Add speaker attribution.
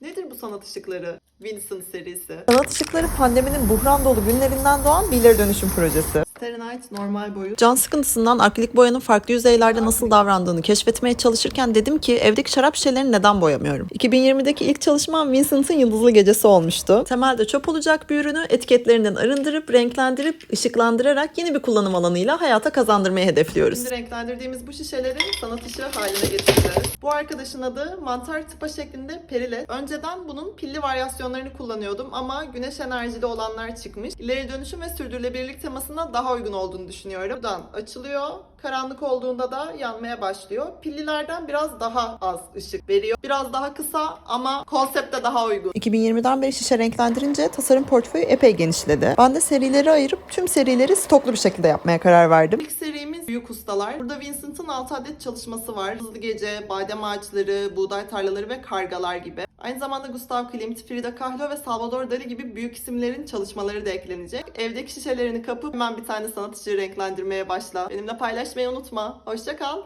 Speaker 1: Nedir bu sanat ışıkları? Vincent serisi.
Speaker 2: Sanat ışıkları pandeminin buhran dolu günlerinden doğan bir ileri dönüşüm projesi.
Speaker 1: Steronite normal boyut.
Speaker 2: Can sıkıntısından akrilik boyanın farklı yüzeylerde nasıl davrandığını keşfetmeye çalışırken dedim ki evdeki şarap şişelerini neden boyamıyorum? 2020'deki ilk çalışmam Vincent'ın Yıldızlı Gecesi olmuştu. Temelde çöp olacak bir ürünü etiketlerinden arındırıp, renklendirip, ışıklandırarak yeni bir kullanım alanıyla hayata kazandırmayı hedefliyoruz.
Speaker 1: Şimdi renklendirdiğimiz bu şişeleri sanat ışığı haline getireceğiz. Bu arkadaşın adı mantar tıpa şeklinde perilet. Önceden bunun pilli varyasyonlarını kullanıyordum ama güneş enerjili olanlar çıkmış. İleri dönüşüm ve sürdürülebilirlik temasına daha uygun olduğunu düşünüyorum. Buradan açılıyor. Karanlık olduğunda da yanmaya başlıyor. Pillilerden biraz daha az ışık veriyor. Biraz daha kısa ama konsepte daha uygun.
Speaker 2: 2020'den beri şişe renklendirince tasarım portföyü epey genişledi. Ben de serileri ayırıp tüm serileri stoklu bir şekilde yapmaya karar verdim.
Speaker 1: İlk serimiz Büyük Ustalar. Burada Vincent'ın 6 adet çalışması var. Hızlı Gece, Badem Ağaçları, Buğday Tarlaları ve Kargalar gibi. Aynı zamanda Gustav Klimt, Frida Kahlo ve Salvador Dali gibi büyük isimlerin çalışmaları da eklenecek. Evdeki şişelerini kapıp hemen bir tane sanat ışığı renklendirmeye başla. Benimle paylaşmayı unutma. Hoşça kal.